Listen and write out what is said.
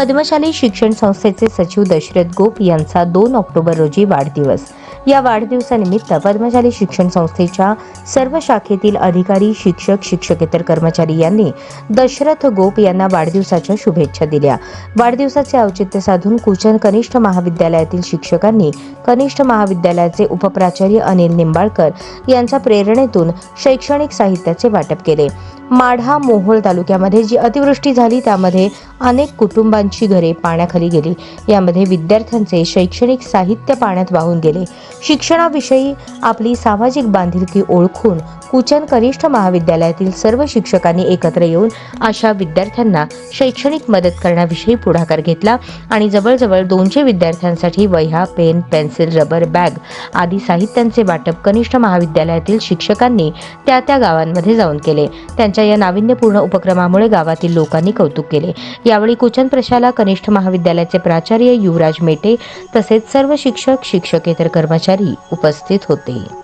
पद्मशाली शिक्षण संस्थेचे सचिव दशरथ गोप यांचा दोन ऑक्टोबर रोजी वाढदिवस. या वाढदिवसानिमित्त पद्मशाली शिक्षण संस्थेच्या सर्व शाखेतील अधिकारी शिक्षक शिक्षकेतर कर्मचारी यांनी दशरथ गोप यांना वाढदिवसाच्या शुभेच्छा दिल्या. वाढदिवसाचे औचित्य साधून कुचन कनिष्ठ महाविद्यालयातील शिक्षकांनी कनिष्ठ महाविद्यालयाचे उपप्राचार्य अनिल निंबाळकर यांच्या प्रेरणेतून शैक्षणिक साहित्याचे वाटप केले. माढा मोहोळ तालुक्यामध्ये जी अतिवृष्टी झाली त्यामध्ये अनेक कुटुंबांची घरे पाण्याखाली गेली. यामध्ये विद्यार्थ्यांचे शैक्षणिक साहित्य पाण्यात वाहून गेले. शिक्षणाविषयी आपली सामाजिक बांधिलकी ओळखून कुचन कनिष्ठ महाविद्यालयातील सर्व शिक्षकांनी एकत्र येऊन अशा विद्यार्थ्यांना शैक्षणिक मदत करण्याविषयी पुढाकार घेतला आणि जवळजवळ दोनशे विद्यार्थ्यांसाठी वह्या पेन पेन्सिल रबर बॅग आदी साहित्यांचे वाटप कनिष्ठ महाविद्यालयातील शिक्षकांनी त्या त्या गावांमध्ये जाऊन केले. त्यांच्या या नाविन्यपूर्ण उपक्रमामुळे गावातील लोकांनी कौतुक केले. यावेळी कुचन प्रशाला कनिष्ठ महाविद्यालयाचे प्राचार्य युवराज मेटे तसेच सर्व शिक्षक शिक्षकेतर कर्मचारी उपस्थित होते.